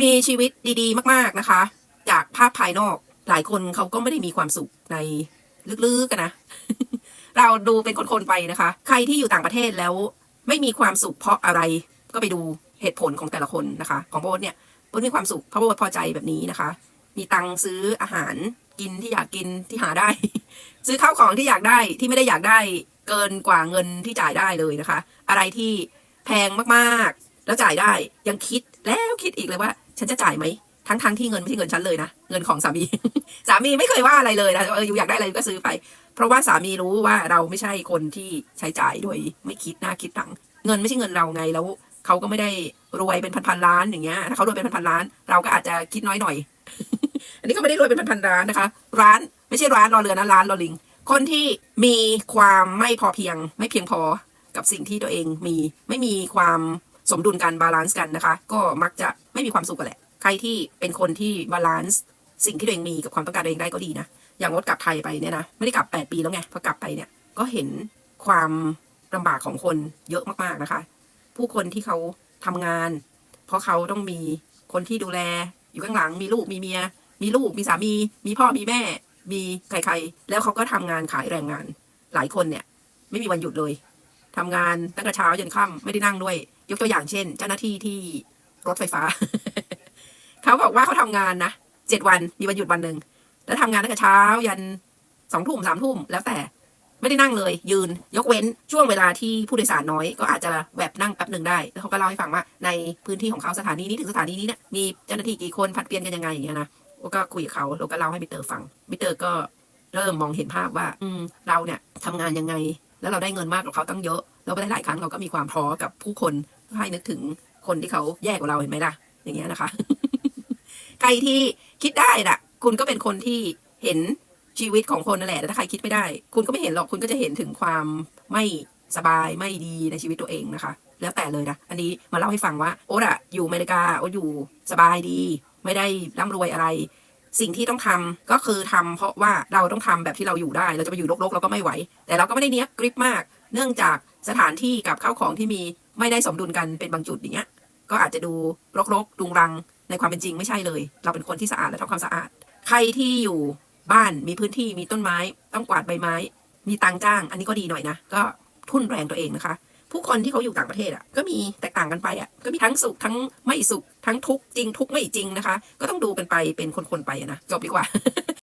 มีชีวิตดีๆ มาก ๆนะคะ จากภาพภายนอกหลายคนเขาก็ไม่ได้มีความสุขในลึกๆกันนะ เราดูเป็นคนๆไปนะคะ ใครที่อยู่ต่างประเทศแล้วไม่มีความสุขเพราะอะไรก็ไปดูเหตุผลของแต่ละคนนะคะ ของโบทเนี่ยโบทมีความสุขเพราะโบทพอใจแบบนี้นะคะ มีตังค์ซื้ออาหารกินที่อยากกินที่หาได้ ซื้อข้าวของที่อยากได้ที่ไม่ได้อยากได้เกินกว่าเงินที่จ่ายได้เลยนะคะ อะไรที่แพงมากๆ แล้วจ่ายได้ยังคิดแล้วคิดอีกเลยว่า ฉันจะจ่ายไหมทั้งทั้งที่เงินไม่ใช่เงินฉันเลยนะเงินของสามี สามีไม่เคยว่าอะไรเลยนะเอออยู่อยากได้อะไรก็ซื้อไป เพราะว่าสามีรู้ว่าเราไม่ใช่คนที่ใช้จ่ายโดยไม่คิดหน้าคิดตัง เงินไม่ใช่เงินเราไงแล้วเขาก็ไม่ได้รวยเป็นพันๆล้านอย่างเงี้ยถ้าเขารวยเป็นพันๆล้าน เราก็อาจจะคิดน้อยหน่อย อันนี้ก็ไม่ได้รวยเป็นพันๆร้านนะคะ ร้านไม่ใช่ร้านรอเรือนะร้านรอลิง คนที่มีความไม่พอเพียง ไม่เพียงพอกับสิ่งที่ตัวเองมีไม่มีความ สมดุลกันบาลานซ์กันนะคะ ก็มักจะไม่มีความสุขกันแหละ ใครที่เป็นคนที่บาลานซ์สิ่งที่ตัวเองมีกับความต้องการตัวเองได้ก็ดีนะ อย่างงดกลับไทยไปเนี่ยนะ ไม่ได้กลับ 8 ปีแล้วไง พอกลับไปเนี่ย ก็เห็นความลำบากของคนเยอะมากๆนะคะ ผู้คนที่เขาทำงาน เพราะเขาต้องมีคนที่ดูแล อยู่ข้างหลัง มีลูก มีเมีย มีลูก มีสามี มีพ่อ มีแม่ มีใครๆ แล้วเขาก็ทำงานขายแรงงาน หลายคนเนี่ย ไม่มีวันหยุดเลยทำงานตั้งแต่เช้าจนค่ำไม่ได้นั่งด้วย ยกตัวอย่างเช่น เจ้าหน้าที่ที่รถไฟฟ้า เขาบอกว่าเขาทำงานนะเจ็ดวันมีวันหยุดวันหนึ่งแล้วทำงานตั้งแต่เช้ายันสองทุ่มสามทุ่มแล้วแต่ไม่ได้นั่งเลย ยืนยกเว้นช่วงเวลาที่ผู้โดยสารน้อย ก็อาจจะแบบนั่งแป๊บหนึ่งได้ แล้วเขาก็เล่าให้ฟังว่า ในพื้นที่ของเขาสถานีนี้ถึงสถานีนี้เนี่ยมีเจ้าหน้าที่กี่คนผัดเปลี่ยนกันยังไงอย่างเงี้ยนะโอ้ก็คุยกับเขาแล้วก็เล่าให้บิเตอร์ฟังบิเตอร์ก็เริ่มมองเห็นภาพว่า อืมเราเนี่ยทำงานยังไง แล้วเราได้เงินมากกว่าเขาตั้งเยอะ เราไปได้หลายครั้งเราก็มีความท้อกับผู้คน ให้นึกถึงคนที่เขาแย่กว่าเราเห็นไหมล่ะ อย่างเงี้ยนะคะ ใครที่คิดได้น่ะ คุณก็เป็นคนที่เห็นชีวิตของคนนั่นแหละแต่ถ้าใครคิดไม่ได้ คุณก็ไม่เห็นหรอกคุณก็จะเห็นถึงความไม่สบายไม่ดีในชีวิตตัวเองนะคะ แล้วแต่เลยนะอันนี้มาเล่าให้ฟังว่าโอ๊ตอะอยู่อเมริกาโอ๊ตอยู่สบายดี ไม่ได้ร่ำรวยอะไร สิ่งที่ต้องทำก็คือทำเพราะว่าเราต้องทำแบบที่เราอยู่ได้ เราจะไปอยู่รกๆเราก็ไม่ไหว แต่เราก็ไม่ได้เนี้ยกริปมาก เนื่องจากสถานที่กับข้าวของที่มี ไม่ได้สมดุลกันเป็นบางจุดอย่างเงี้ย ก็อาจจะดูรกๆดุงรังในความเป็นจริงไม่ใช่เลย เราเป็นคนที่สะอาดและทำความสะอาด ใครที่อยู่บ้านมีพื้นที่มีต้นไม้ ต้องกวาดใบไม้ มีตังจ้าง อันนี้ก็ดีหน่อยนะก็ทุ่นแรงตัวเองนะคะ ผู้คนที่เขาอยู่ต่างประเทศอะก็มีแตกต่างกันไปอะก็มีทั้งสุขทั้งไม่สุขทั้งทุกข์จริงทุกข์ไม่จริงนะคะ ก็ต้องดูกันไปเป็นคนๆไปะนะจบดีกว่า